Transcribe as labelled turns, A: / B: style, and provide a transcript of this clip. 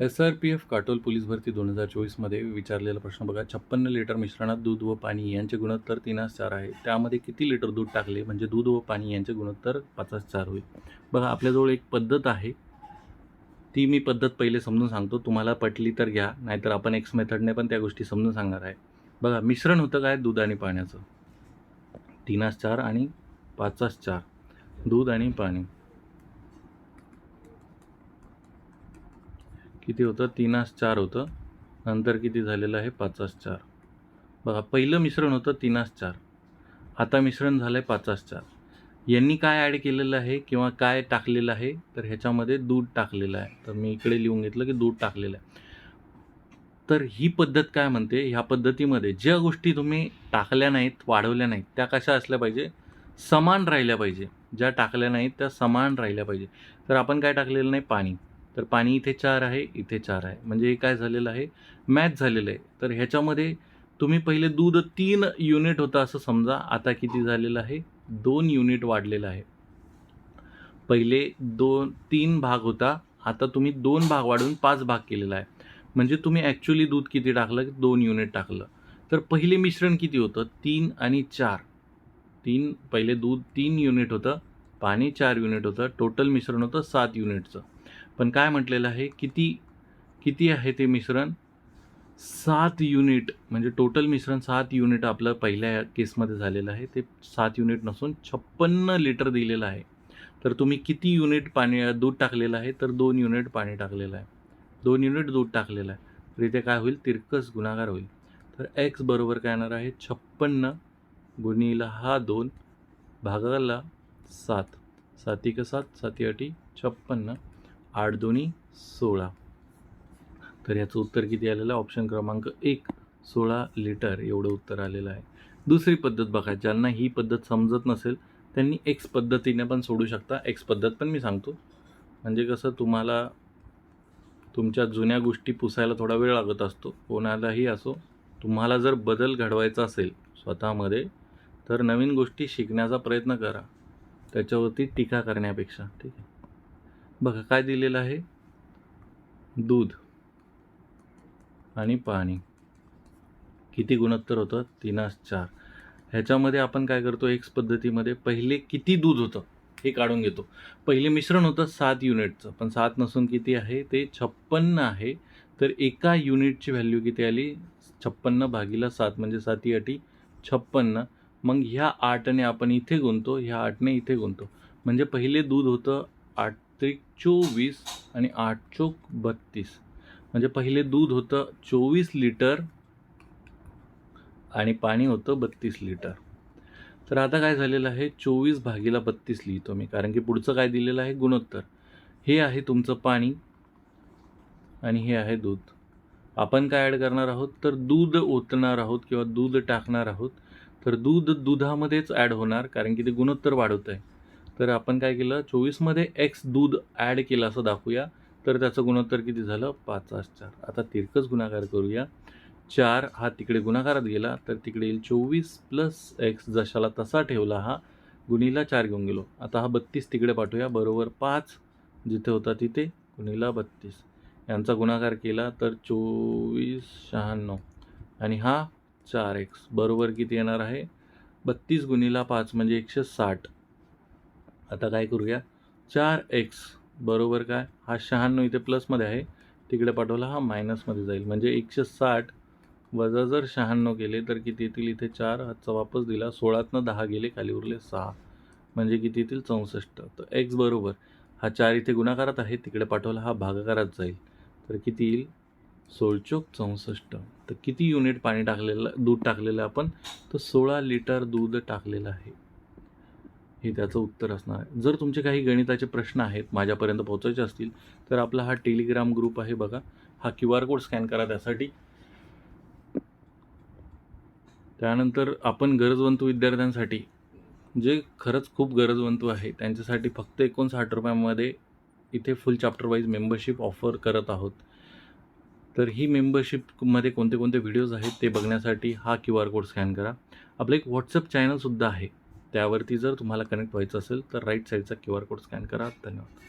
A: S R P F Katol police भरती दोन हजार चोवीसमध्ये विचारलेला प्रश्न बघा छप्पन्न लिटर मिश्रणात दूध व पाणी यांचे गुणोत्तर तीनास चार आहे. त्यामध्ये किती लिटर दूध टाकले? म्हणजे दूध व पाणी यांचे गुणोत्तर पाचास चार होईल. बघा आपल्याजवळ एक पद्धत आहे. ती मी पद्धत पहिले समजून सांगतो. तुम्हाला पटली तर घ्या नाहीतर आपण एक्स मेथडने पण त्या गोष्टी समजून सांगणार आहे. बघा मिश्रण होतं काय? दूध आणि पाण्याचं. तीनास चार आणि पाचास चार. दूध आणि पाणी. किती होतं? तीनास चार होतं. नंतर किती झालेलं आहे? पाचास चार. बघा पहिलं मिश्रण होतं तीनास चार. आता मिश्रण झालं आहे पाचास चार. यांनी काय ॲड केलेलं आहे किंवा काय टाकलेलं आहे? तर ह्याच्यामध्ये दूध टाकलेलं आहे. तर मी इकडे लिहून घेतलं की दूध टाकलेलं आहे. तर ही पद्धत काय म्हणते? ह्या पद्धतीमध्ये ज्या गोष्टी तुम्ही टाकल्या नाहीत वाढवल्या नाहीत त्या कशा असल्या पाहिजे? समान राहिल्या पाहिजे. ज्या टाकल्या नाहीत त्या समान राहिल्या पाहिजे. तर आपण काय टाकलेलं नाही? पाणी. तर पाणी इथे चार आहे इथे चार आहे. म्हणजे हे काय झालेलं आहे? मॅच झालेलं आहे. तर ह्याच्यामध्ये तुम्ही पहिले दूध तीन युनिट होतं असं समजा. आता किती झालेलं आहे? दोन युनिट वाढलेलं आहे. पहिले दोन तीन भाग होता. आता तुम्ही दोन भाग वाढून पाच भाग केलेला आहे. म्हणजे तुम्ही ॲक्च्युली दूध किती टाकलं? दोन युनिट टाकलं. तर पहिले मिश्रण किती होतं? तीन आणि चार. तीन पहिले दूध तीन युनिट होतं. पाणी चार युनिट होतं. टोटल मिश्रण होतं सात युनिटचं. पण काय म्हटलेलं आहे किती किती आहे ते मिश्रण? सात युनिट म्हणजे टोटल मिश्रण सात युनिट आपलं पहिल्या केसमध्ये झालेलं आहे. ते सात युनिट नसून छप्पन्न लिटर दिलेलं आहे. तर तुम्ही किती युनिट पाणी दूध टाकलेलं आहे तर दोन युनिट पाणी टाकलेलं आहे. दोन युनिट दूध टाकलेलं आहे. तर इथे काय होईल? तिरकस गुणाकार होईल. तर एक्स बरोबर काय येणार आहे? छप्पन्न गुणीला हा दोन भागाला सात. साती का सात साती अटी छप्पन्न. आठ दोन्ही सोळा. तर याचं उत्तर किती आलेलं आहे? ऑप्शन क्रमांक एक सोळा लिटर एवढं उत्तर आलेलं आहे. दुसरी पद्धत बघा ज्यांना ही पद्धत समजत नसेल त्यांनी एक्स पद्धतीने पण सोडू शकता. एक्स पद्धत पण मी सांगतो. म्हणजे कसं तुम्हाला तुमच्या जुन्या गोष्टी पुसायला थोडा वेळ लागत असतो. कोणालाही असो तुम्हाला जर बदल घडवायचा असेल स्वतःमध्ये तर नवीन गोष्टी शिकण्याचा प्रयत्न करा. त्याच्यावरती टीका करण्यापेक्षा ठीक आहे? बघा काय दिलेलं आहे. दूध आणि पाणी. किती गुणोत्तर होतं? तीनास चार. ह्याच्यामध्ये आपण काय करतो? एक्स पद्धतीमध्ये पहिले किती दूध होतं हे काढून घेतो. पहिले मिश्रण होतं सात युनिटचं. पण सात नसून किती आहे? ते छप्पन्न आहे. तर एका युनिटची व्हॅल्यू किती आली? छप्पन्न भागीला सात म्हणजे साती अटी छप्पन्न. मग ह्या आठने आपण इथे गुंतो ह्या आठने इथे गुंतो म्हणजे पहिले दूध होतं आठ त्रिक चोवीस आणि आठ चोक बत्तीस. म्हणजे पहिले दूध होतं चोवीस लिटर आणि पाणी होतं बत्तीस लिटर. तर आता काय झालेलं आहे? चोवीस भागीला बत्तीस लिहितो मी कारण की पुढचं काय दिलेलं आहे? गुणोत्तर. हे आहे तुमचं पाणी आणि हे आहे दूध. आपण काय ॲड करणार आहोत? तर दूध ओतणार आहोत किंवा दूध टाकणार आहोत. तर दूध दुधामध्येच ॲड होणार कारण की ते गुणोत्तर वाढवत आहे तर आपण काय केलं चोवीसमध्ये एक्स दूध ॲड केलं असं दाखवूया. तर त्याचं गुणोत्तर किती झालं? पाच चार. आता तिरकस गुणाकार करूया. चार हा तिकडे गुणाकारात गेला तर तिकडे येईल चोवीस प्लस एक्स जशाला तसा ठेवला हा गुणीला चार घेऊन गेलो. आता हा बत्तीस तिकडे पाठवूया. बरोबर पाच जिथे होता तिथे गुणीला बत्तीस. यांचा गुणाकार केला तर चोवीस शहाण्णव. आणि हा चार एक्स बरोबर किती येणार आहे? बत्तीस गुणीला पाच म्हणजे एकशे साठ. आता काय करूया? चार एक्स बरोबर काय? हा शहाण्णव इथे प्लसमध्ये आहे. तिकडे पाठवला हा मायनसमध्ये जाईल. म्हणजे एकशे साठ वजा जर शहाण्णव केले तर किती येतील इथे चार? हातचा वापस दिला सोळातनं दहा गेले खाली उरले सहा. म्हणजे किती येतील? चौसष्ट. तर एक्स बरोबर. हा चार इथे गुणाकारात आहे. तिकडे पाठवला हा भागाकारात जाईल. तर किती येईल? सोळचोक चौसष्ट. तर किती युनिट पाणी टाकलेलं दूध टाकलेलं आपण? तर सोळा लिटर दूध टाकलेलं आहे. हे त्याचं उत्तर असणार. आहे जर तुमचे काही गणिताचे प्रश्न आहेत माझ्यापर्यंत पोहोचायचे असतील तर आपला हा टेलिग्राम ग्रुप आहे बघा. हा क्यू आर कोड स्कॅन करा त्यासाठी. त्यानंतर आपण गरजवंतू विद्यार्थ्यांसाठी जे खरंच खूप गरजवंतू आहे त्यांच्यासाठी फक्त एकोणसाठ रुपयामध्ये इथे full chapter wise membership offer करत आहोत. तर ही मेंबरशिपमध्ये कोणते कोणते व्हिडिओज आहेत ते बघण्यासाठी हा क्यू आर कोड स्कॅन करा. आपलं एक व्हॉट्सअप चॅनलसुद्धा आहे. त्यावरती जर तुम्हाला कनेक्ट व्हायचं असेल तर राईट साईडचा क्यू आर कोड स्कॅन करा. धन्यवाद.